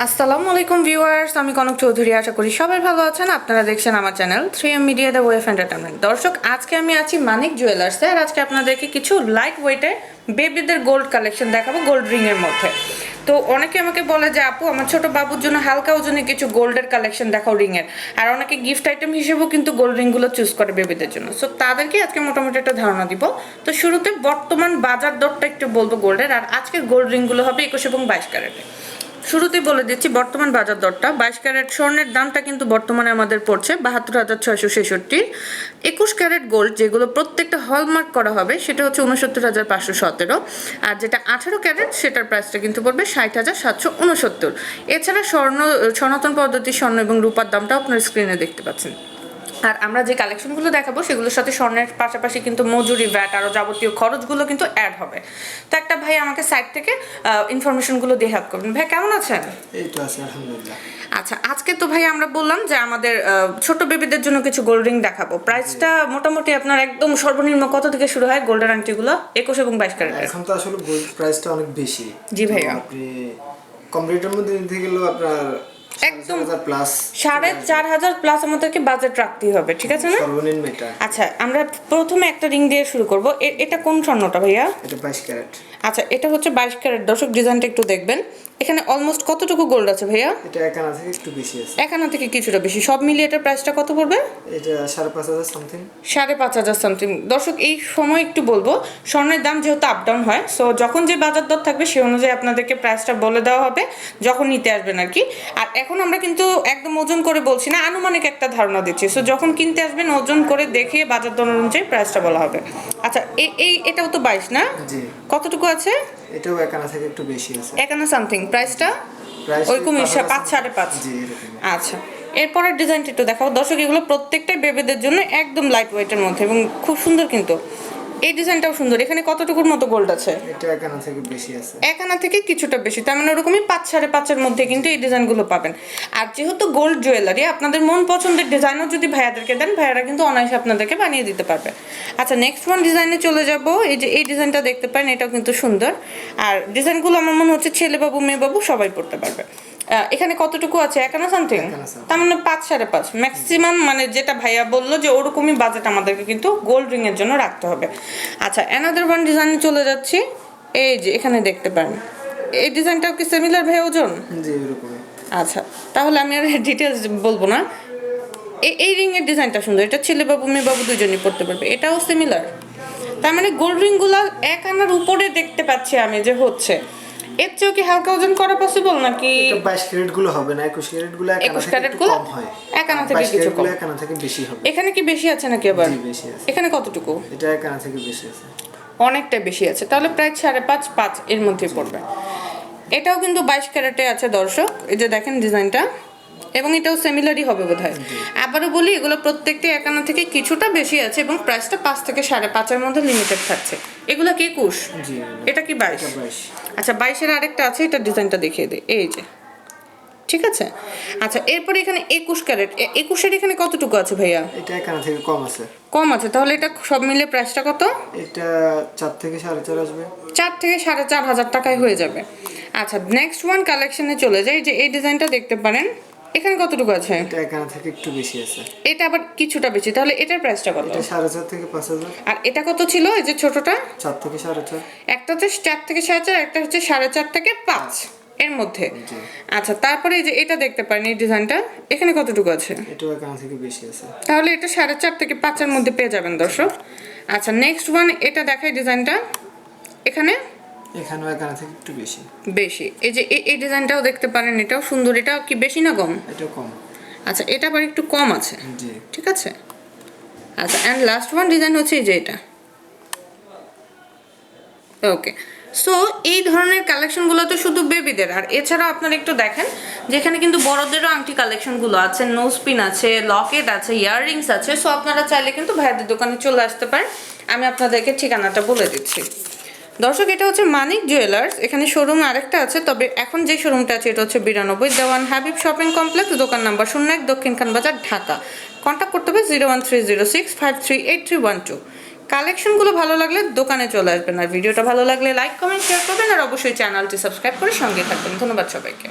আসসালামু আলাইকুম ভিউয়ার্স, আমি কনক চৌধুরী, আশা করি সবাই ভালো আছেন। আপনারা দেখছেন আমার channel three M media the wave entertainment দর্শক, আজকে আমি আছি মানিক জুয়েলার্সে আর আজকে আপনাদেরকে কিছু লাইট ওয়েটে বেবিদের গোল্ড কালেকশন দেখাবো, গোল্ড রিংয়ের মধ্যে। তো অনেকে আমাকে বলে যে, আপু, আমার ছোট বাবুর জন্য হালকা ওজনে কিছু গোল্ডের কালেকশন দেখাও রিংয়ের আর অনেকে গিফট আইটেম হিসেবেও কিন্তু গোল্ড রিংগুলো চুজ করে বেবিদের জন্য। সো তাদেরকে আজকে মোটামুটি একটা ধারণা দিব। তো শুরুতে বর্তমান বাজার দরটা একটু বলব গোল্ডের, আর আজকের গোল্ড রিংগুলো হবে একুশ এবং বাইশ ক্যারেটে। শুরুতে বলে দিচ্ছি, বর্তমান বাজার দরটা, বাইশ ক্যারেট স্বর্ণের দামটা কিন্তু বর্তমানে আমাদের পড়ছে বাহাত্তর হাজার ছয়শো ছেষট্টি। একুশ ক্যারেট গোল্ড, যেগুলো প্রত্যেকটা হলমার্ক করা হবে, সেটা হচ্ছে উনসত্তর হাজার পাঁচশো সতেরো। আর যেটা আঠারো ক্যারেট, সেটার প্রাইসটা কিন্তু পড়বে ষাট হাজার সাতশো উনসত্তর এছাড়া স্বর্ণ, সনাতন পদ্ধতির স্বর্ণ এবং রূপার দামটাও আপনার স্ক্রিনে দেখতে পাচ্ছেন। আর আমরা যে কালেকশনগুলো দেখাবো, সেগুলোর সাথে স্বর্ণের পাশাপাশি কিন্তু মজুরি ভ্যাট আরও যাবতীয় খরচগুলো কিন্তু অ্যাড হবে। আমাকে সাইট থেকে ইনফরমেশনগুলো দিয়ে হেল্প করবেন। ভাই কেমন আছেন? এই তো আছে আলহামদুলিল্লাহ। আচ্ছা আজকে তো ভাই আমরা বললাম যে আমাদের ছোট বেবিদের জন্য কিছু গোল্ড রিং দেখাবো। প্রাইসটা মোটামুটি আপনার একদম সর্বনিম্ন কত থেকে শুরু হয়? গোল্ডের আংটিগুলো একুশ এবং বাইশ ক্যারেটের এখন তো আসলে গোল্ড প্রাইসটা অনেক বেশি। জি ভাইয়া। তো আপনি কম রেটের মধ্যে নিতে গেলেও আপনার একদম। সাড়ে চার হাজার প্লাস আমাদেরকে বাজেট রাখতেই হবে ঠিক আছে না? আচ্ছা আমরা প্রথমে একটা রিং দিয়ে শুরু করব। এটা কোন স্বর্ণটা ভাইয়া? এটা বাইশ ক্যারেট। আচ্ছা এটা হচ্ছে বাইশ ক্যারেট। দর্শক ডিজাইনটা একটু দেখবেন। এখানে অলমোস্ট কতটুকু গোল্ড আছে ভাইয়া? এটা একানা থেকে একটু বেশি আছে। একানা থেকে কিছুটা বেশি। সব মিলিয়ে এটার প্রাইসটা কত পড়বে? এটা সাড়ে পাঁচ হাজার সামথিং সাড়ে পাঁচ হাজার সামথিং দর্শক এই সময় একটু বলব স্বর্ণের দাম যেহেতু আপ ডাউন হয় সো যখন যে বাজার দর থাকবে সেই অনুযায়ী আপনাদেরকে প্রাইসটা বলে দেওয়া হবে যখন নিতে আসবেন আর কি। আর এখন আমরা কিন্তু একদম ওজন করে বলছি না আনুমানিক একটা ধারণা দিচ্ছি। সো যখন কিনতে আসবেন ওজন করে দেখে বাজার দর অনুযায়ী প্রাইসটা বলা হবে। আচ্ছা এই এই এটাও তো বাইশ না? জি। কতটুকু আছে? এটাও একানা থেকে একটু বেশি আছে। একানা সামথিং প্রাইসটা ওই ওইরকমই পাঁচ সাড়ে পাঁচ। আচ্ছা এরপরের ডিজাইনটা একটু দেখাবো। দর্শক এগুলো প্রত্যেকটাই বেবিদের জন্য একদম লাইট ওয়েটের মধ্যে এবং খুব সুন্দর কিন্তু। এই ডিজাইনটাও সুন্দর। এখানে কতটুকুর মতো গোল্ড আছে? এটা একানা থেকে বেশি আছে। এক আনা থেকে কিছুটা বেশি। তার মানে ওরকমই পাঁচ সাড়ে পাঁচের মধ্যে কিন্তু এই ডিজাইনগুলো পাবেন। আর যেহেতু গোল্ড জুয়েলারি আপনাদের মন পছন্দের ডিজাইনও যদি ভাইয়াদেরকে দেন ভাইয়ারা কিন্তু অনায়াসে আপনাদেরকে বানিয়ে দিতে পারবে। আচ্ছা নেক্সট ওয়ান ডিজাইনে চলে যাব। এই যে এই ডিজাইনটা দেখতে পারেন এটাও কিন্তু সুন্দর। আর ডিজাইনগুলো আমার মনে হচ্ছে ছেলে বাবু মেয়ে বাবু সবাই পড়তে পারবে। এখানে কতটুকু আছে? একানা সামথিং তার মানে পাঁচ সাড়ে পাঁচ। ম্যাক্সিমাম মানে যেটা ভাইয়া বলল যে ওরকমই বাজেট আমাদেরকে কিন্তু গোল্ড রিং এর জন্য রাখতে হবে। আচ্ছা অ্যানাদার ওয়ান ডিজাইনে চলে যাচ্ছি। এই যে এখানে দেখতে পারেন এই ডিজাইনটাও কি সিমিলার ভাই ওজন? আচ্ছা তাহলে আমি আর ডিটেলস বলব না। এই এই রিং এর ডিজাইনটা সুন্দর। এটা ছেলে বাবু মেয়ে বাবু দুজনই পড়তে পারবে। এটাও সিমিলার তার মানে গোল্ড রিংগুলো এক আনার উপরে দেখতে পাচ্ছি আমি যে হচ্ছে। এর চেয়েও কি হালকা ওজন করা পসিবল নাকি? এটা বাইশ ক্যারেটগুলো হবে না একুশ ক্যারেটগুলো একানা থেকে ক্যারেটগুলো কম হয়। একানা থেকে কিছু কম। একানা থেকে বেশি হবে। এখানে কি বেশি আছে নাকি আবার? বেশি আছে। এখানে কতটুকু? এটা একানা থেকে বেশি আছে। অনেকটা বেশি আছে। তাহলে প্রায় সাড়ে পাঁচ পাঁচ এর মধ্যে পড়বে। এটাও কিন্তু বাইশ ক্যারেটে আছে দর্শক। এই যে দেখেন ডিজাইনটা। এবং এটাও সিমিলারই হবে বোধ হয় আবারও বলি এগুলো প্রত্যেকটি একানা থেকে কিছুটা বেশি আছে এবং প্রাইসটা পাঁচ থেকে সাড়ে পাঁচের মধ্যে লিমিটেড থাকছে। এগুলো কি একুশ? এটা কি বাইশ? আচ্ছা বাইশের আরেকটা আছে এটা ডিজাইনটা দেখিয়ে দিই এই যে। ঠিক আছে? আচ্ছা এরপরে এখানে একুশ ক্যারেট। একুশের এখানে কতটুকু আছে ভাইয়া? এটা একানা থেকে কম আছে। কম আছে তাহলে এটা সব মিলে প্রাইসটা কত? এটা চার থেকে সাড়ে চার আসবে। চার থেকে সাড়ে চার হাজার টাকায় হয়ে যাবে। আচ্ছা নেক্সট ওয়ান কালেকশনে চলে যাই যে এই ডিজাইনটা দেখতে পারেন। এখানে কতটুকু আছে? এটা একানা থেকে একটু বেশি আছে। এটা আবার কিছুটা বেশি তাহলে এটার প্রাইসটা কত? এটা সাড়ে চার থেকে পাঁচ হাজার। আর এটা কত ছিল এই যে ছোটটা? চার থেকে সাড়ে চার। একটা হচ্ছে চার থেকে সাড়ে চার একটা হচ্ছে সাড়ে চার থেকে পাঁচ এর মধ্যে। আচ্ছা তারপরে এই যে এটা দেখতে পারেন এই ডিজাইনটা এখানে কতটুকু আছে? এটাও একানা থেকে বেশি আছে। তাহলে এটা সাড়ে চার থেকে পাঁচের মধ্যে পেয়ে যাবেন দর্শক। আচ্ছা নেক্সট ওয়ান এটা দেখাই ডিজাইনটা। এখানে এখানেও একানা থেকে একটু বেশি। বেশি। এই যে এই- ডিজাইনটাও দেখতে পারেন এটাও সুন্দর এটাও কি বেশি না কম? এটা কম। আচ্ছা এটা আবার একটু কম আছে। জি। ঠিক আছে? আচ্ছা অ্যান্ড লাস্ট ওয়ান ডিজাইন হচ্ছে এই যে এটা। ওকে সো এই ধরনের কালেকশনগুলো তো শুধু বেবিদের আর এছাড়াও আপনারা একটু দেখেন যেখানে কিন্তু বড়দেরও আংটি কালেকশনগুলো আছে নোজ পিন আছে লকেট আছে ইয়াররিংস আছে সো আপনারা চাইলে কিন্তু ভাইয়াদের দোকানে চলে আসতে পারেন। আমি আপনাদেরকে ঠিকানাটা বলে দিচ্ছি। দর্শক, এটা হচ্ছে মানিক জুয়েলার্স এখানে শোরুম আরেকটা আছে, তবে এখন যে শোরুমটা আছে, এটা হচ্ছে বিরানব্বই দেওয়ান হাবিব শপিং কমপ্লেক্স দোকান নাম্বার শূন্য এক, দক্ষিণ খান বাজার, ঢাকা। কন্ট্যাক্ট করতে হবে zero one three zero six five three eight three one two কালেকশনগুলো ভালো লাগলে দোকানে চলে আসবেন। আর ভিডিওটা ভালো লাগলে লাইক কমেন্ট শেয়ার করবেন। আর অবশ্যই চ্যানেলটি সাবস্ক্রাইব করে সঙ্গে থাকবেন। ধন্যবাদ সবাইকে।